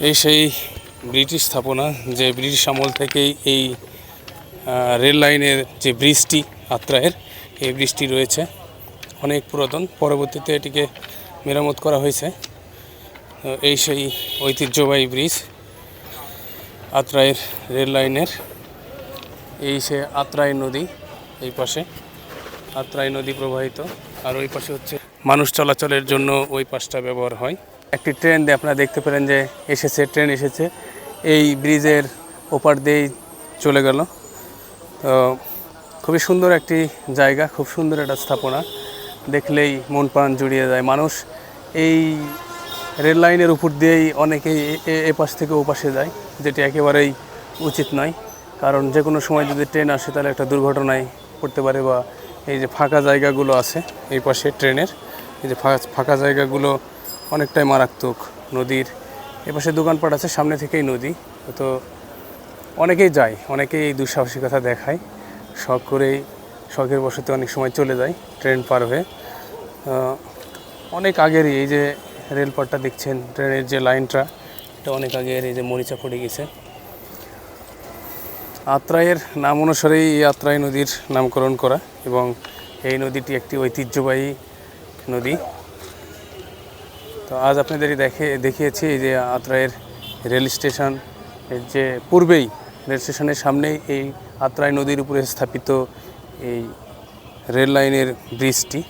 এই সেই ব্রিটিশ স্থাপনা, যে ব্রিটিশ আমল থেকেই এই রেল লাইনের যে ব্রিজটি আত্রায়ের এই ব্রিজটি রয়েছে। অনেক পুরাতন। পরবর্তীতে এটিকে মেরামত করা হয়েছে। এই সেই ঐতিহ্যবাহী ব্রিজ আত্রায়ের রেল লাইনের, এই সে আত্রাই নদী, এই পাশে আত্রাই নদী প্রবাহিত। আর ওই পাশে হচ্ছে মানুষ চলাচলের জন্য ওই পাশটা ব্যবহার হয়। একটি ট্রেন দিয়ে আপনারা দেখতে পেলেন যে এসেছে, ট্রেন এসেছে। এই ব্রিজের ওপার দিয়েই চলে গেল। তো খুবই সুন্দর একটি জায়গা, খুব সুন্দর একটা স্থাপনা। দেখলেই মন প্রাণ জুড়িয়ে যায়। মানুষ এই রেল লাইনের উপর দিয়েই অনেকেই এ- এ- এ পাশ থেকে ও পাশে যায়, যেটি একেবারেই উচিত নয়। কারণ যে কোনো সময় যদি ট্রেন আসে, তাহলে একটা দুর্ঘটনায় পড়তে পারে বা এই যে ফাঁকা জায়গাগুলো আছে, এই পাশে ট্রেনের, এই যে ফাঁকা ফাঁকা জায়গাগুলো অনেকটাই মারাত্মক নদীর এপাশে দোকানপাট আছে, সামনে থেকেই নদী। তো অনেকেই যায়, অনেকেই এই দুঃসাহসিকতা দেখায়। শখ করেই, শখের বসতে অনেক সময় চলে যায় ট্রেন পার হয়ে। অনেক আগেরই এই যে রেলপথটা দেখছেন, ট্রেনের যে লাইনটা, এটা অনেক আগের এই যে মরিচা পড়ে গেছে। আত্রায়ের নাম অনুসারেই এই আত্রাই নদীর নামকরণ করা এবং এই নদীটি একটি ঐতিহ্যবাহী নদী। তো আজ আপনাদেরই দেখে, দেখিয়েছি যে আত্রায়ের রেল স্টেশন যে পূর্বেই রেল স্টেশনের সামনেই এই আত্রাই নদীর উপরে স্থাপিত এই রেল লাইনের ব্রিজটি।